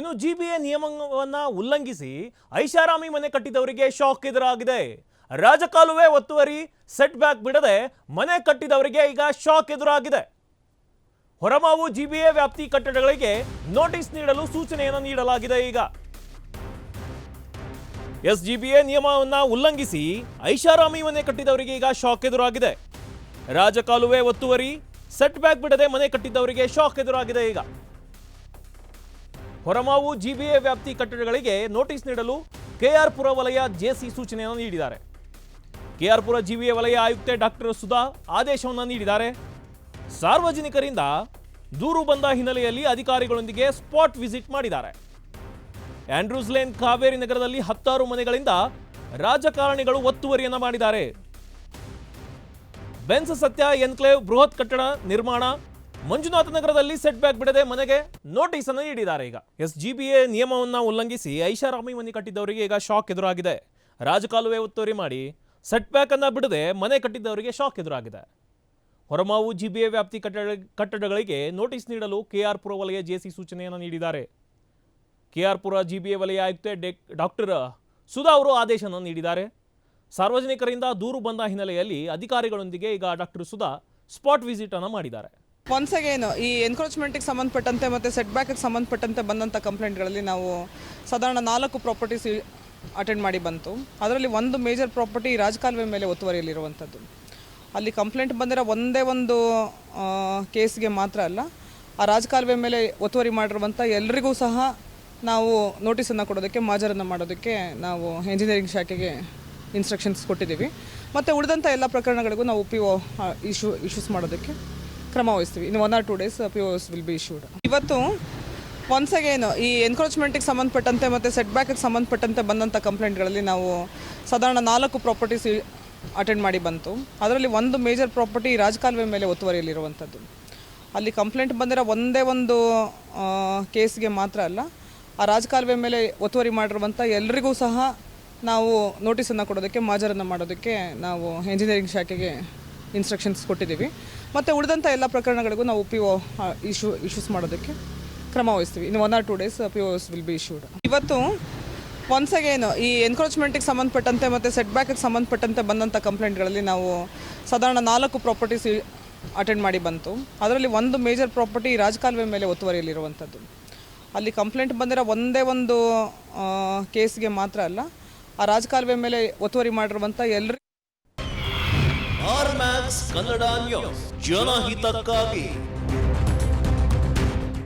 ಇನ್ನು ಜಿಬಿಎ ನಿಯಮವನ್ನು ಉಲ್ಲಂಘಿಸಿ ಐಷಾರಾಮಿ ಮನೆ ಕಟ್ಟಿದವರಿಗೆ ಶಾಕ್ ಎದುರಾಗಿದೆ. ರಾಜಕಾಲುವೆ ಒತ್ತುವರಿ ಸೆಟ್ ಬ್ಯಾಕ್ ಬಿಡದೆ ಮನೆ ಕಟ್ಟಿದವರಿಗೆ ಈಗ ಶಾಕ್ ಎದುರಾಗಿದೆ. ಹೊರಮಾವು ಜಿಬಿಎ ವ್ಯಾಪ್ತಿ ಕಟ್ಟಡಗಳಿಗೆ ನೋಟಿಸ್ ನೀಡಲು ಸೂಚನೆಯನ್ನು ನೀಡಲಾಗಿದೆ ಈಗ. ಎಸ್ ಜಿಬಿಎ ನಿಯಮವನ್ನು ಉಲ್ಲಂಘಿಸಿ ಐಷಾರಾಮಿ ಮನೆ ಕಟ್ಟಿದವರಿಗೆ ಈಗ ಶಾಕ್ ಎದುರಾಗಿದೆ. ರಾಜಕಾಲುವೆ ಒತ್ತುವರಿ ಸೆಟ್ ಬ್ಯಾಕ್ ಬಿಡದೆ ಮನೆ ಕಟ್ಟಿದವರಿಗೆ ಶಾಕ್ ಎದುರಾಗಿದೆ ಈಗ. ಹೊರಮಾವು ಜಿಬಿಎ ವ್ಯಾಪ್ತಿ ಕಟ್ಟಡಗಳಿಗೆ ನೋಟಿಸ್ ನೀಡಲು ಕೆಆರ್ ಪುರ ವಲಯ ಜೆಸಿ ಸೂಚನೆಯನ್ನು ನೀಡಿದ್ದಾರೆ. ಕೆಆರ್ ಪುರ ಜಿಬಿಎ ವಲಯ ಆಯುಕ್ತೆ ಡಾಕ್ಟರ್ ಸುಧಾ ಆದೇಶವನ್ನು ನೀಡಿದ್ದಾರೆ. ಸಾರ್ವಜನಿಕರಿಂದ ದೂರು ಬಂದ ಹಿನ್ನೆಲೆಯಲ್ಲಿ ಅಧಿಕಾರಿಗಳೊಂದಿಗೆ ಸ್ಪಾಟ್ ವಿಸಿಟ್ ಮಾಡಿದ್ದಾರೆ. ಆಂಡ್ರೂಸ್ ಲೇನ್ ಕಾವೇರಿ ನಗರದಲ್ಲಿ ಹತ್ತಾರು ಮನೆಗಳಿಂದ ರಾಜಕಾರಣಿಗಳು ಒತ್ತುವರಿಯನ್ನು ಮಾಡಿದ್ದಾರೆ. ಬೆನ್ಸ್ ಸತ್ಯ ಎನ್ಕ್ಲೇವ್ ಬೃಹತ್ ಕಟ್ಟಡ ನಿರ್ಮಾಣ ಮಂಜುನಾಥ ನಗರದಲ್ಲಿ ಸೆಟ್ ಬ್ಯಾಕ್ ಬಿಡದೆ ಮನೆಗೆ ನೋಟಿಸ್ ಅನ್ನು ನೀಡಿದ್ದಾರೆ ಈಗ. ಎಸ್ ಜಿ ಬಿ ಎ ನಿಯಮವನ್ನು ಉಲ್ಲಂಘಿಸಿ ಐಷಾರಾಮಿ ಮನೆ ಕಟ್ಟಿದ್ದವರಿಗೆ ಈಗ ಶಾಕ್ ಎದುರಾಗಿದೆ. ರಾಜಕಾಲುವೆ ಒತ್ತುವರಿ ಮಾಡಿ ಸೆಟ್ ಬ್ಯಾಕ್ ಅನ್ನ ಬಿಡದೆ ಮನೆ ಕಟ್ಟಿದ್ದವರಿಗೆ ಶಾಕ್ ಎದುರಾಗಿದೆ. ಹೊರಮಾವು ಜಿ ಬಿ ಎ ವ್ಯಾಪ್ತಿ ಕಟ್ಟಡ, ಕಟ್ಟಡಗಳಿಗೆ ನೋಟಿಸ್ ನೀಡಲು ಕೆ ಆರ್ ಪುರ ವಲಯ ಜೆಸಿ ಸೂಚನೆಯನ್ನು ನೀಡಿದ್ದಾರೆ. K R Pura G B A ವಲಯ ಆಯುಕ್ತೆ ಡೆಕ್, ಡಾಕ್ಟರ್ ಸುಧಾ ಅವರು ಆದೇಶವನ್ನು ನೀಡಿದ್ದಾರೆ. ಸಾರ್ವಜನಿಕರಿಂದ ದೂರು ಬಂದ ಹಿನ್ನೆಲೆಯಲ್ಲಿ ಅಧಿಕಾರಿಗಳೊಂದಿಗೆ ಈಗ ಡಾಕ್ಟರ್ ಸುಧಾ ಸ್ಪಾಟ್ ವಿಸಿಟ್ ಅನ್ನು ಮಾಡಿದ್ದಾರೆ. ಒನ್ಸ್ ಅಗೇನ್ ಈ ಎನ್ಕ್ರೋಚ್ಮೆಂಟಿಗೆ ಸಂಬಂಧಪಟ್ಟಂತೆ ಮತ್ತು ಸೆಟ್ ಬ್ಯಾಕಿಗೆ ಸಂಬಂಧಪಟ್ಟಂತೆ ಬಂದಂಥ ಕಂಪ್ಲೇಂಟ್ಗಳಲ್ಲಿ ನಾವು ಸಾಧಾರಣ ನಾಲ್ಕು ಪ್ರಾಪರ್ಟೀಸ್ ಅಟೆಂಡ್ ಮಾಡಿ ಬಂತು. ಅದರಲ್ಲಿ ಒಂದು ಮೇಜರ್ ಪ್ರಾಪರ್ಟಿ ರಾಜಕಾಲುವೆ ಮೇಲೆ ಒತ್ತುವರಿಯಲ್ಲಿರುವಂಥದ್ದು ಅಲ್ಲಿ ಕಂಪ್ಲೇಂಟ್ ಬಂದಿರೋ ಒಂದೇ ಒಂದು ಕೇಸ್ಗೆ ಮಾತ್ರ ಅಲ್ಲ, ಆ ರಾಜಕಾಲುವೆ ಮೇಲೆ ಒತ್ತುವರಿ ಮಾಡಿರುವಂಥ ಎಲ್ರಿಗೂ ಸಹ ನಾವು ನೋಟಿಸನ್ನು ಕೊಡೋದಕ್ಕೆ, ಮಾಜರನ್ನು ಮಾಡೋದಕ್ಕೆ ನಾವು ಇಂಜಿನಿಯರಿಂಗ್ ಶಾಖೆಗೆ ಇನ್ಸ್ಟ್ರಕ್ಷನ್ಸ್ ಕೊಟ್ಟಿದ್ದೀವಿ. ಮತ್ತು ಉಳಿದಂಥ ಎಲ್ಲ ಪ್ರಕರಣಗಳಿಗೂ ನಾವು ಒ ಇಶ್ಯೂ ಇಶ್ಯೂಸ್ ಮಾಡೋದಕ್ಕೆ ಕ್ರಮ ವಹಿಸ್ತೀವಿ. ಇನ್ನು one or two days P Os will be issued ಇವತ್ತು ಒನ್ಸ್ ಅಗೇನ್ ಈ ಎನ್ಕ್ರೋಚ್ಮೆಂಟಿಗೆ ಸಂಬಂಧಪಟ್ಟಂತೆ ಮತ್ತು ಸೆಟ್ ಬ್ಯಾಕಿಗೆ ಸಂಬಂಧಪಟ್ಟಂತೆ ಬಂದಂಥ ಕಂಪ್ಲೇಂಟ್ಗಳಲ್ಲಿ ನಾವು ಸಾಧಾರಣ ನಾಲ್ಕು ಪ್ರಾಪರ್ಟೀಸ್ ಅಟೆಂಡ್ ಮಾಡಿ ಬಂತು. ಅದರಲ್ಲಿ ಒಂದು ಮೇಜರ್ ಪ್ರಾಪರ್ಟಿ ರಾಜಕಾಲುವೆ ಮೇಲೆ ಒತ್ತುವರಿಯಲ್ಲಿರುವಂಥದ್ದು ಅಲ್ಲಿ ಕಂಪ್ಲೇಂಟ್ ಬಂದಿರೋ ಒಂದೇ ಒಂದು ಕೇಸ್ಗೆ ಮಾತ್ರ ಅಲ್ಲ, ಆ ರಾಜಕಾಲುವೆ ಮೇಲೆ ಒತ್ತುವರಿ ಮಾಡಿರುವಂಥ ಎಲ್ರಿಗೂ ಸಹ ನಾವು ನೋಟಿಸನ್ನು ಕೊಡೋದಕ್ಕೆ, ಮಾಜರನ್ನು ಮಾಡೋದಕ್ಕೆ ನಾವು ಇಂಜಿನಿಯರಿಂಗ್ ಶಾಖೆಗೆ ಇನ್ಸ್ಟ್ರಕ್ಷನ್ಸ್ ಕೊಟ್ಟಿದ್ದೀವಿ. ಮತ್ತು ಉಳಿದಂಥ ಎಲ್ಲ ಪ್ರಕರಣಗಳಿಗೂ ನಾವು ಪಿ ಒ ಇಶ್ಯೂ ಇಶ್ಯೂಸ್ ಮಾಡೋದಕ್ಕೆ ಕ್ರಮ ವಹಿಸ್ತೀವಿ. ಇನ್ನು one or two days P Os will be issued ಇವತ್ತು ಒನ್ಸ್ ಅಗೇನ್ ಈ ಎನ್ಕ್ರೋಚ್ಮೆಂಟಿಗೆ ಸಂಬಂಧಪಟ್ಟಂತೆ ಮತ್ತು ಸೆಟ್ ಬ್ಯಾಕಿಗೆ ಸಂಬಂಧಪಟ್ಟಂತೆ ಬಂದಂಥ ಕಂಪ್ಲೇಂಟ್ಗಳಲ್ಲಿ ನಾವು ಸಾಧಾರಣ ನಾಲ್ಕು ಪ್ರಾಪರ್ಟೀಸ್ ಅಟೆಂಡ್ ಮಾಡಿ ಬಂತು. ಅದರಲ್ಲಿ ಒಂದು ಮೇಜರ್ ಪ್ರಾಪರ್ಟಿ ರಾಜಕಾಲುವೆ ಮೇಲೆ ಒತ್ತುವರಿಯಲ್ಲಿರುವಂಥದ್ದು ಅಲ್ಲಿ ಕಂಪ್ಲೇಂಟ್ ಬಂದಿರೋ ಒಂದೇ ಒಂದು ಕೇಸ್ಗೆ ಮಾತ್ರ ಅಲ್ಲ, ಆ ರಾಜಕಾಲುವೆ ಮೇಲೆ ಒತ್ತುವರಿ ಮಾಡಿರುವಂಥ ಎಲ್ರಿಗೂ ಮ್ಯಾಕ್ಸ್ ಕನ್ನಡ ನ್ಯೂಸ್ ಜನಹಿತಕ್ಕಾಗಿ.